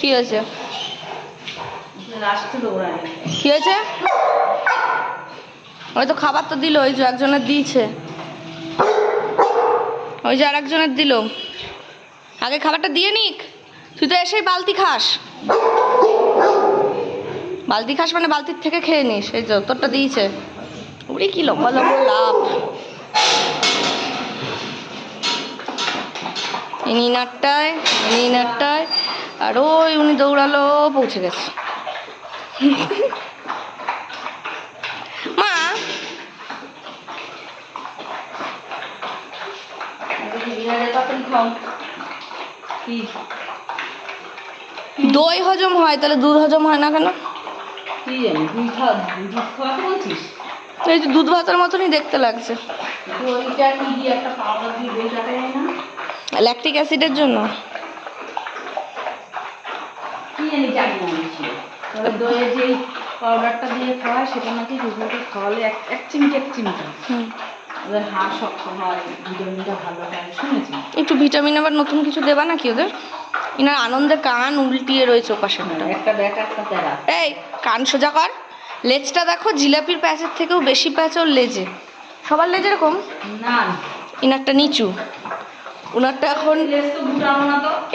কি হয়েছে? কি হয়েছে? ওই তো খাবার তো দিল, ওই যে একজনের দিয়েছে। ওই যে আর একজনের দিল। আগে খাবারটা দিয়ে নিক। তুই তো এসেই বালতি খাস। বালতি খাস মানে বালতির থেকে খেয়ে নিস। এই তো, তোরটা দিয়েছে। ওরে কি লম্বা লম্বা লাভ ইনি নাটটায় আর ওই উনি দৌড়ালো পৌঁছে গেছে। মা! দই হজম হয় তাহলে দুধ হজম হয় না কেন? এই যে দুধ ভাতের মতনই দেখতে লাগছে। ল্যাকটিক অ্যাসিডের জন্য। জানি জানি না আমি ছিল তবে দইয়ের যেই পাউডারটা দিয়ে খাওয়ায় সেটা নাকি দুধকে খাওয়ালে এক এক চিমটি এক চিমটি। ওদের হাড় শক্ত হয় ভিটামিনটা ভালো হয় শুনেছি। একটু ভিটামিন আবার নতুন কিছু দেবা নাকি ওদের? ইনার আনন্দে কান উল্টিয়ে রয়েছে ওপাশেরটা একটা ব্যাট একটা তেরা এই কান সোজা কর। লেজটা দেখো জিলাপির প্যাচের থেকেও বেশি প্যাচ ওর লেজে। সবার লেজ এরকম? না। ইনারটা নিচু। ওনারটা এখন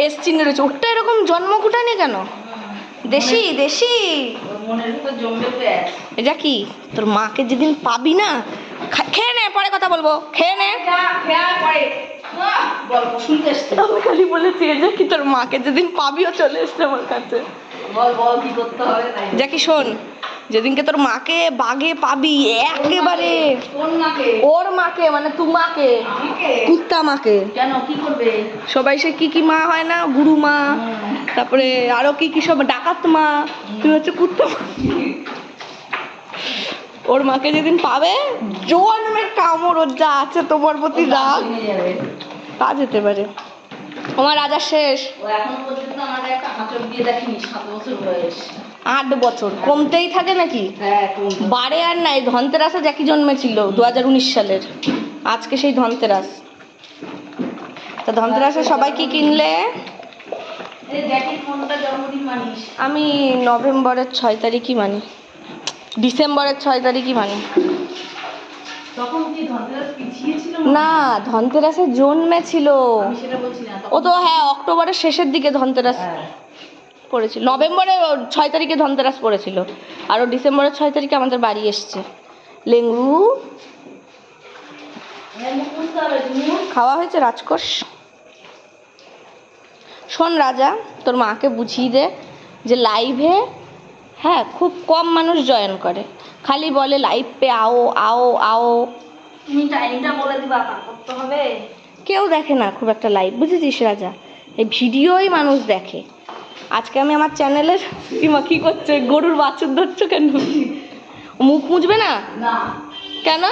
এস চিহ্নে রয়েছে। ওরটা এরকম জন্মকুটানি কেন? দেশি দেশি। এটা কি? তোর মাকে যেদিন পাবি না খেয়ে নে পরে কথা বলব। খেয়ে নে। খালি বলেছি এটা কি তোর মাকে যেদিন পাবিও চলে এসছে আমার কাছে। বল বল কি করতে হবে শোন। যেদিনকে তোর মাকে বাগে পাবি একেবারে। ওর মাকে মানে তুমাকে কুত্তা মাকে। কেন? কি করবে? সবাই সে কি কি মা হয় না? গুরু মা। তারপরে আরও কি কি সব ডাকাত মা। তুমি হচ্ছে কুত্তা মা। ওর মাকে যেদিন পাবে জন্মের কামড় ওর যা আছে তোমার প্রতি রাগ। তা যেতে পারে। আমার রাজা শেষ। ও এখনও পর্যন্ত আমাদের একটা দিয়ে দেখিনি সাত বছর বয়স। আট বছর। কমতেই থাকে নাকি? হ্যাঁ বারে আর নাই। ধনতেরাসে জ্যাকি জন্মেছিল দু হাজার উনিশ সালের। আজকে সেই ধনতেরাস। তা ধনতেরাসে সবাই কি কিনলে? আমি নভেম্বরের ছয় তারিখই মানি। ডিসেম্বরের ছয় তারিখই মানি। না? ধনতেরাসে জন্মেছিল। ও তো হ্যাঁ অক্টোবরের শেষের দিকে ধনতেরাস। হ্যাঁ। পড়েছিল নভেম্বরে ছয় তারিখে ধনতেরাস পড়েছিল। আর ও ডিসেম্বরের ছয় তারিখে আমাদের বাড়ি এসছে। লেঙ্গু খাওয়া হয়েছে রাজকোষ। শোন রাজা তোর মাকে বুঝিয়ে দে যে লাইভে হ্যাঁ খুব কম মানুষ জয়েন করে। খালি বলে লাইভ পে আও আও আও। তুমি টাইমটা বলে দিবা তারপর হবে। কেউ দেখে না খুব একটা লাইভ। বুঝেছিস রাজা? এই ভিডিওই মানুষ দেখে। আজকে আমি আমার চ্যানেলের কিমা কি করছে? গরুর বাছুর ধরছো কেন? মুখ মুছবে না? কেন?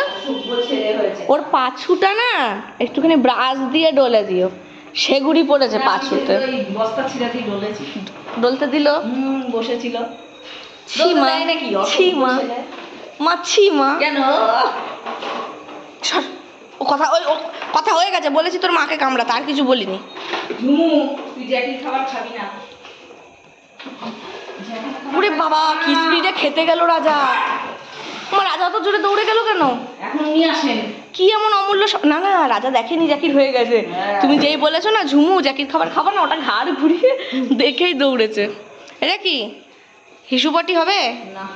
ওর পাছুটা না একটুখানি ব্রাশ দিয়ে ডলে দিও। সেগুড়ি পড়েছে পাছুতে। ছিঁড়াতেই ডলেছি। ডলতে দিল? বসেছিল। ছি মা দেয় নাকি? অসভ্য মা। ছেলে। মা ছি মা। কেন? সর ও কথা ওই কথা হয়ে গেছে বলেছি তোর মাকে কামড়াতে আর কিছু বলিনি। তুই খাবার খাবি না। ওরে বাবা কি স্পিডে খেতে গেল রাজা। আমার রাজা তো জোরে দৌড়ে গেল কেন? এখন নিয়ে আসেন। কি এমন অমূল্য না না রাজা দেখেনি জ্যাকির হয়ে গেছে। হ্যাঁ। তুমি যেই বলেছ না ঝুমু জ্যাকির খাবার খাবার না ওটা ঘাড় ঘুরিয়ে দেখেই দৌড়েছে। এটা কি? হিসু পটি হবে? না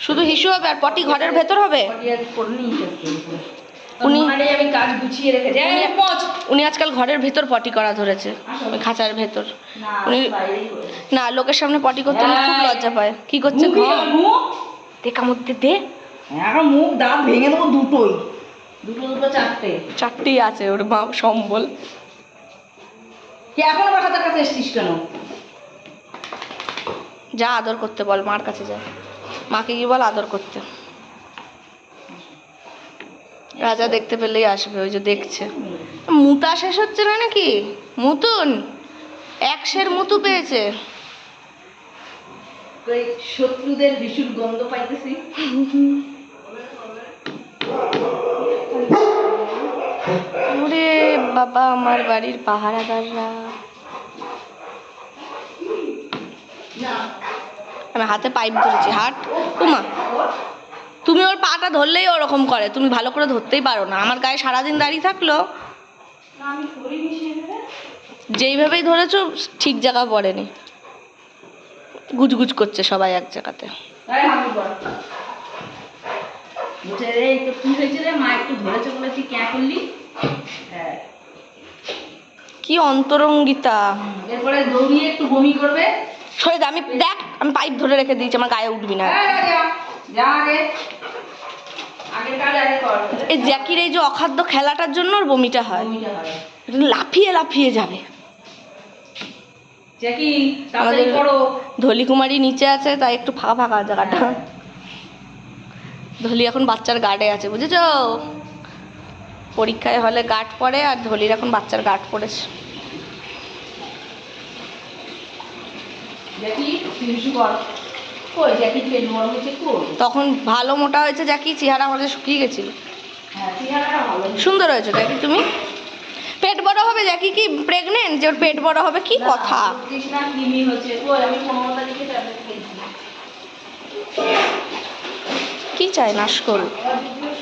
শুধু হিসু হবে আর পটি ঘরের ভেতর হবে? উনি- আমি কাজ গুছিয়ে রেখেছি। উনি- আজকাল ঘরের ভেতর পটি করা ধরেছে ওই খাঁচার ভেতর। উনি- না লোকের সামনে পটি করতে উনি খুব লজ্জা পায়। কি করছে দে কামড়তে দে এখন মুখ দাঁত ভেঙে দেবো দুটোই। দুটো দুটো চারটে। চারটেই আছে ওর মা সম্বল। কি এখন বাসাটার কাছে এসছিস কেন? যা আদর করতে বল মার কাছে যা। মাকে কি বল আদর করতে। রাজা দেখতে পেলেই আসবে ওই যে দেখছে। মুতা শেষ হচ্ছে না নাকি? মুতুন। একশের মুতু পেয়েছে। শত্রুদের বিশুর গন্ধ পাইতেছি। ওরে বাবা আমার বাড়ির পাহারাদাররা। আমি হাতে পাইপ ধরেছি হাট। উমা তুমি ওর পাটা ধরলেই ওরকম করে। তুমি ভালো করে ধরতেই পারো না। আমার গায়ে সারাদিন দাঁড়িয়ে থাকল না আমি ধরিনি সেভাবে যেইভাবেই ধরেছো, ঠিক জায়গা পড়েনি। গুজগুজ করছে সবাই এক জায়গাতে। কি অন্তরঙ্গিতা। এরপরে দৌড়িয়ে একটু বমি করবে সরে আমি দেখ, আমি পাইপ ধরে রেখে দিয়েছি, আমার গায়ে উঠবি না। আগে আগে এই জ্যাকির এই যে অখাদ্য খেলাটার জন্য ওর বমিটা হয়। লাফিয়ে লাফিয়ে যাবে। আমাদের- করো। ধলি কুমারী নিচে আছে তাই একটু ফাঁকা ফাঁকা জায়গাটা। ধলি এখন বাচ্চার গার্ডে আছে বুঝেছ? পরীক্ষায় হলে গার্ড পড়ে আর ধলির এখন বাচ্চার গার্ড পড়েছে তখন ভালো মোটা হয়েছে জ্যাকি চেহারা আমাদের শুকিয়ে গেছিল। হ্যাঁ সুন্দর হয়েছে দেখি তুমি? পেট বড় হবে দেখি কি প্রেগনেন্ট যে ওর পেট বড় হবে কি কথা? কি চাই নাশ করু এবার যদি